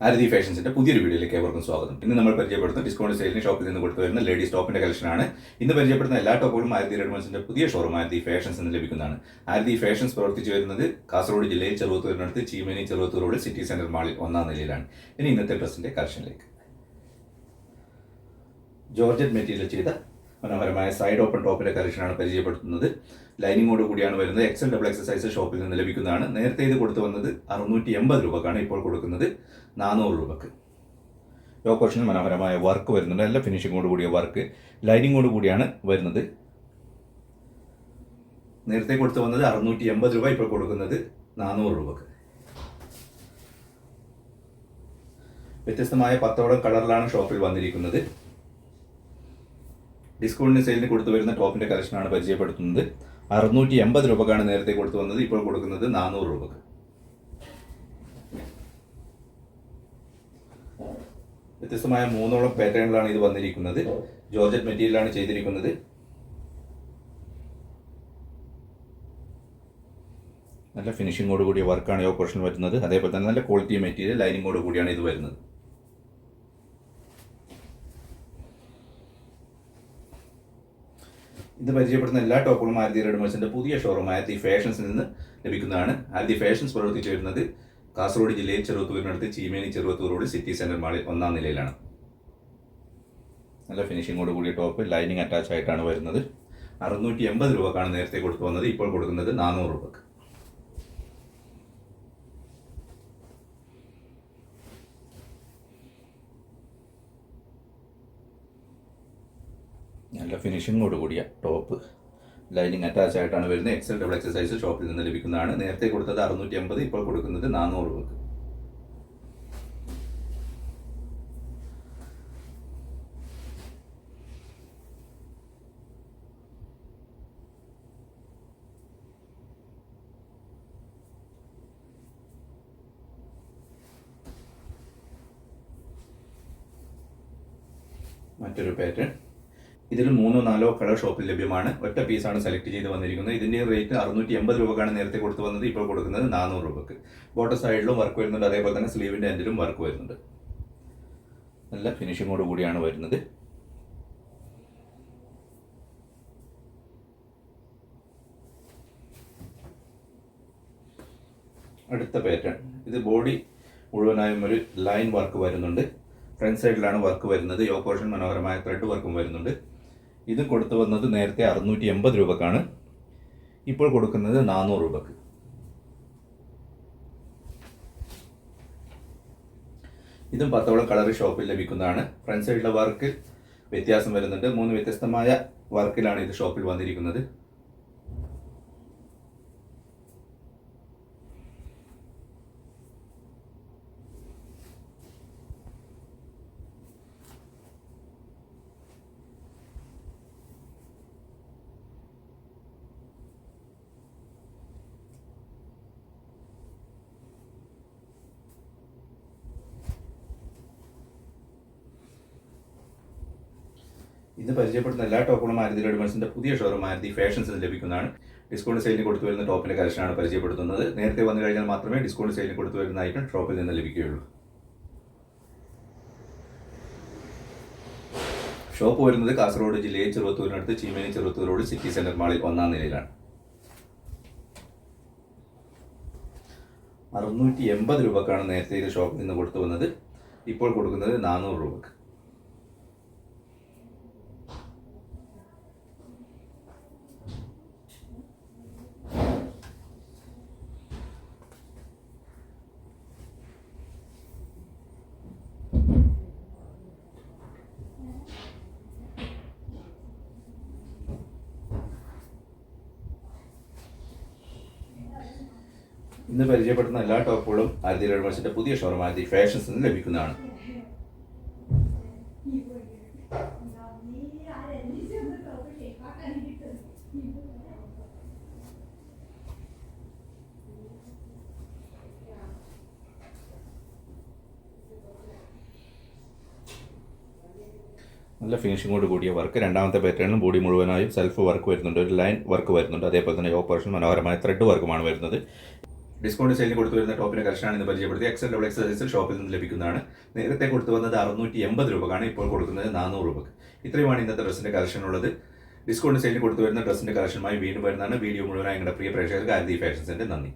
ആരതി ഫാഷൻസിന്റെ പുതിയൊരു വീഡിയോയിലേക്ക് ഏവർക്കും സ്വാഗതം. ഇന്ന് നമ്മൾ പരിചയപ്പെടുന്ന ഡിസ്കൗണ്ട് സെയിലിന് ഷോപ്പിൽ നിന്ന് കൊടുത്തു വരുന്ന ലേഡീസ് ടോപ്പിന്റെ കളക്ഷനാണ് ഇന്ന് പരിചയപ്പെടുന്ന എല്ലാ ടോപ്പുകളും ആരതി റെഡ്മൺസിന്റെ പുതിയ ഷോറൂം ആരതി ഫാഷൻസ് എന്ന് ലഭിക്കുന്നതാണ്. ആരതി ഫാഷൻസ് പ്രവർത്തിച്ചു വരുന്നത് കാസർഗോഡ് ജില്ലയിൽ ചെറുവത്തൂരിനടുത്ത് Cheemeni Cheruvathur road city centre മാളിൽ ഒന്നാം നിലയിലാണ്. ഇനി ഇന്നത്തെ ഡ്രസ്സിന്റെ കളക്ഷനിലേക്ക് ജോർജറ്റ് മെറ്റീരിയൽ ചെയ്ത മനോഹരമായ സൈഡ് ഓപ്പൺ ടോപ്പിലെ കളക്ഷനാണ് പരിചയപ്പെടുത്തുന്നത്. ലൈനിങ്ങോട് കൂടിയാണ് വരുന്നത്. എക്സൽ ഡബിൾ എക്സസൈസ് ഷോപ്പിൽ നിന്ന് ലഭിക്കുന്നതാണ്. നേരത്തെ ഇത് കൊടുത്തു വന്നത് അറുന്നൂറ്റി എൺപത് രൂപക്കാണ് ഇപ്പോൾ കൊടുക്കുന്നത്. നാനൂറ് രൂപക്ക്. യോ കോഷനിൽ മനോഹരമായ വർക്ക് വരുന്നുണ്ട്. നല്ല ഫിനിഷിങ്ങോട് കൂടിയ വർക്ക് ലൈനിങ്ങോട് കൂടിയാണ് വരുന്നത്. നേരത്തെ കൊടുത്തു വന്നത് അറുന്നൂറ്റി എൺപത് രൂപ ഇപ്പോൾ കൊടുക്കുന്നത് നാനൂറ് രൂപക്ക്. വ്യത്യസ്തമായ പത്തോളം കളറിലാണ് ഷോപ്പിൽ വന്നിരിക്കുന്നത്. ഡിസ്കൗണ്ടിന് സെയിലിന് കൊടുത്തു വരുന്ന ടോപ്പിന്റെ കളക്ഷനാണ് പരിചയപ്പെടുത്തുന്നത്. അറുന്നൂറ്റി എൺപത് രൂപക്കാണ് നേരത്തെ കൊടുത്തു വന്നത് ഇപ്പോൾ കൊടുക്കുന്നത് നാനൂറ് രൂപക്ക്. വ്യത്യസ്തമായ മൂന്നോളം പാറ്റേണിലാണ് ഇത് വന്നിരിക്കുന്നത്. ജോർജറ്റ് മെറ്റീരിയലാണ് ചെയ്തിരിക്കുന്നത്. നല്ല ഫിനിഷിംഗോട് കൂടിയ വർക്കാണ് ഈ ഓപ്പറേഷൻ വരുന്നത് അതേപോലെ തന്നെ നല്ല ക്വാളിറ്റി മെറ്റീരിയൽ ലൈനിങ്ങോട് കൂടിയാണ് ഇത് വരുന്നത്. ഇത് പരിചയപ്പെടുന്ന എല്ലാ ടോപ്പുകളും ആരതി റെഡിമേഴ്സിന്റെ പുതിയ ഷോറൂം ആരതി ഫാഷൻസിൽ നിന്ന് ലഭിക്കുന്നതാണ്. ആരതി ഫാഷൻസ് പ്രവർത്തിച്ചു വരുന്നത് കാസർഗോഡ് ജില്ലയിൽ ചെറുവത്തൂരിനടുത്ത് Cheemeni Cheruvathur road city centre മാളിൽ ഒന്നാം നിലയിലാണ്. നല്ല ഫിനിഷിങ്ങോട് കൂടിയ ടോപ്പ് ലൈനിങ് അറ്റാച്ച് ആയിട്ടാണ് വരുന്നത്. അറുന്നൂറ്റി എൺപത് രൂപക്കാണ് നേരത്തെ കൊടുത്തു വന്നത്. ഇപ്പോൾ കൊടുക്കുന്നത് നാനൂറ് രൂപക്ക്. നല്ല ഫിനിഷിങ്ങോട് കൂടിയ ടോപ്പ് ലൈനിങ് അറ്റാച്ച് ആയിട്ടാണ് വരുന്നത്. എക്സൽ ഡബിൾ എക്സസൈസ് ഷോപ്പിൽ നിന്ന് ലഭിക്കുന്നതാണ്. നേരത്തെ കൊടുത്തത് അറുന്നൂറ്റി അമ്പത് ഇപ്പോൾ കൊടുക്കുന്നത് നാനൂറ് രൂപക്ക് മറ്റൊരു പാറ്റേൺ ഇതിൽ മൂന്നോ നാലോ കളർ ഷോപ്പിൽ ലഭ്യമാണ്. ഒറ്റ പീസാണ് സെലക്ട് ചെയ്ത് വന്നിരിക്കുന്നത്. ഇതിന്റെ റേറ്റ് അറുന്നൂറ്റി എൺപത് രൂപക്കാണ് നേരത്തെ കൊടുത്തു വന്നത്. ഇപ്പോൾ കൊടുക്കുന്നത് നാനൂറ് രൂപക്ക്. ബോട്ടം സൈഡിലും വർക്ക് വരുന്നുണ്ട്. അതേപോലെ തന്നെ സ്ലീവിന്റെ എൻഡിലും വർക്ക് വരുന്നുണ്ട്. നല്ല ഫിനിഷിങ്ങോട് കൂടിയാണ് വരുന്നത്. അടുത്ത പാറ്റേൺ ഇത് ബോഡി മുഴുവനായും ഒരു ലൈൻ വർക്ക് വരുന്നുണ്ട്. ഫ്രണ്ട് സൈഡിലാണ് വർക്ക് വരുന്നത്. യോ പോർഷൻ മനോഹരമായ ത്രെഡ് വർക്കും വരുന്നുണ്ട്. ഇത് കൊടുത്തു വന്നത് നേരത്തെ അറുന്നൂറ്റി എൺപത് രൂപക്കാണ്. ഇപ്പോൾ കൊടുക്കുന്നത് നാനൂറ് രൂപക്ക്. ഇതും പത്തോളം കളർ ഷോപ്പിൽ ലഭിക്കുന്നതാണ്. ഫ്രണ്ട് സൈഡിലെ വർക്ക് വ്യത്യാസം വരുന്നുണ്ട്. മൂന്ന് വ്യത്യസ്തമായ വർക്കിലാണ് ഇത് ഷോപ്പിൽ വന്നിരിക്കുന്നത്. ഇന്ന് പരിചയപ്പെടുന്ന എല്ലാ ടോപ്പുകളും മാരുതി റെഡിമേഴ്സിന്റെ പുതിയ ഷോറൂം മാരുതി ഫാഷൻസിൽ ലഭിക്കുന്നതാണ്. ഡിസ്കൗണ്ട് സെയിലിന് കൊടുത്തു വരുന്ന ടോപ്പിന്റെ കളക്ഷനാണ് പരിചയപ്പെടുത്തുന്നത്. നേരത്തെ വന്നു കഴിഞ്ഞാൽ മാത്രമേ ഡിസ്കൗണ്ട് സെയിലിന് കൊടുത്തു വരുന്ന ഐറ്റം ഷോപ്പിൽ നിന്ന് ലഭിക്കുകയുള്ളൂ. ഷോപ്പ് വരുന്നത് കാസർഗോഡ് ജില്ലയിൽ ചെറുവത്തൂരിനടുത്ത് Cheemeni Cheruvathur road city centre മാളിൽ ഒന്നാം നിലയിലാണ്. അറുന്നൂറ്റി എൺപത് രൂപക്കാണ് നേരത്തെ ഇത് ഷോപ്പിൽ നിന്ന് കൊടുത്തു വന്നത്. ഇപ്പോൾ കൊടുക്കുന്നത് നാനൂറ് രൂപക്ക്. ഇന്ന് പരിചയപ്പെടുന്ന എല്ലാ ടോപ്പുകളും ആയിരത്തി ഏഴ് വർഷത്തെ പുതിയ ഷോറൂം ആരതി ഫാഷൻസ് നിന്ന് ലഭിക്കുന്നതാണ്. നല്ല ഫിനിഷിങ്ങോട് കൂടിയ വർക്ക്. രണ്ടാമത്തെ പാറ്റേണിലും ബോഡി മുഴുവനായും സെൽഫ് വർക്ക് വരുന്നുണ്ട്. ഒരു ലൈൻ വർക്ക് വരുന്നുണ്ട്. അതേപോലെ തന്നെ ഓപ്പറേഷൻ മനോഹരമായ ത്രെഡ് വർക്കുമാണ് വരുന്നത്. ഡിസ്കൗണ്ട് സെയിലിന് കൊടുത്തു വരുന്ന ടോപ്പിന്റെ കളക്ഷനാണ് ഇന്ന് പരിചയപ്പെടുത്തി. എക്സൽ ഡബിൾ എക്സ് സൈസിൽ ഷോപ്പിൽ നിന്ന് ലഭിക്കുന്നതാണ്. നേരത്തെ കൊടുത്തു വന്നത് അറുന്നൂറ്റി എൺപത് രൂപക്കാണ് ഇപ്പോൾ കൊടുക്കുന്നത് നാനൂറ് രൂപക്ക്. ഇത്രയുമാണ് ഇന്നത്തെ ഡ്രസ്സിന്റെ കളക്ഷൻ ഉള്ളത്. ഡിസ്കൗണ്ട് സെയിലിന് കൊടുത്തു വരുന്ന ഡ്രസ്സിന്റെ കളക്ഷനുമായി വീണ്ടും വരുന്നതാണ്. വീഡിയോ മുഴുവനായി പ്രിയ പ്രേക്ഷകർക്ക് ആരതി ഫാഷൻസിന്റെ നന്ദി.